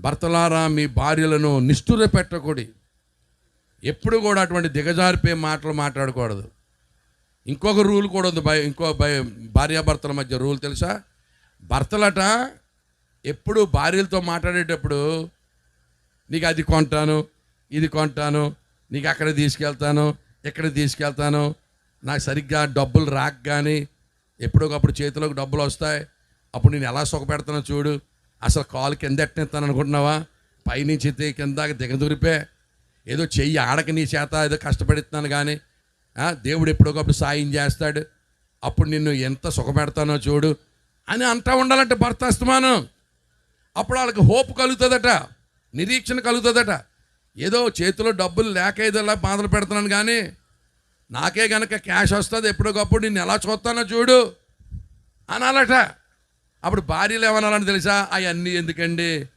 భర్తలారా మీ భార్యలను నిష్ఠుర పెట్టకూడి ఎప్పుడు కూడా అటువంటి దిగజారిపోయే మాటలు మాట్లాడకూడదు. ఇంకొక రూల్ కూడా ఉంది. భయ ఇంకో భయ భార్యాభర్తల మధ్య రూల్ తెలుసా? భర్తలట ఎప్పుడు భార్యలతో మాట్లాడేటప్పుడు నీకు అది కొంటాను ఇది కొంటాను నీకు అక్కడ తీసుకెళ్తాను ఇక్కడ తీసుకెళ్తాను నాకు సరిగ్గా డబ్బులు రాక కానీ ఎప్పుడొకప్పుడు చేతిలోకి డబ్బులు వస్తాయి. అప్పుడు నేను ఎలా సుఖపెడతానో చూడు. అసలు కాలు కింద ఎట్టనిస్తాను అనుకుంటున్నావా? పైనుంచి కింద దిగదురిపే. ఏదో చెయ్యి ఆడక నీ చేత ఏదో కష్టపడుతున్నాను కానీ దేవుడు ఎప్పుడోకప్పుడు సాయం చేస్తాడు. అప్పుడు నిన్ను ఎంత సుఖపెడతానో చూడు అని అంటా ఉండాలంటే భర్త అస్తమానం. అప్పుడు వాళ్ళకి హోప్ కలుగుతుందట నిరీక్షణ కలుగుతుందట. ఏదో చేతిలో డబ్బులు లేక ఏదోలా బాధలు పెడుతున్నాను కానీ నాకే గనక క్యాష్ వస్తుంది ఎప్పటికప్పుడు నిన్ను ఎలా చూస్తానో చూడు అనాలట. అప్పుడు భార్యలు ఏమనాలని తెలుసా? అవన్నీ ఎందుకండి?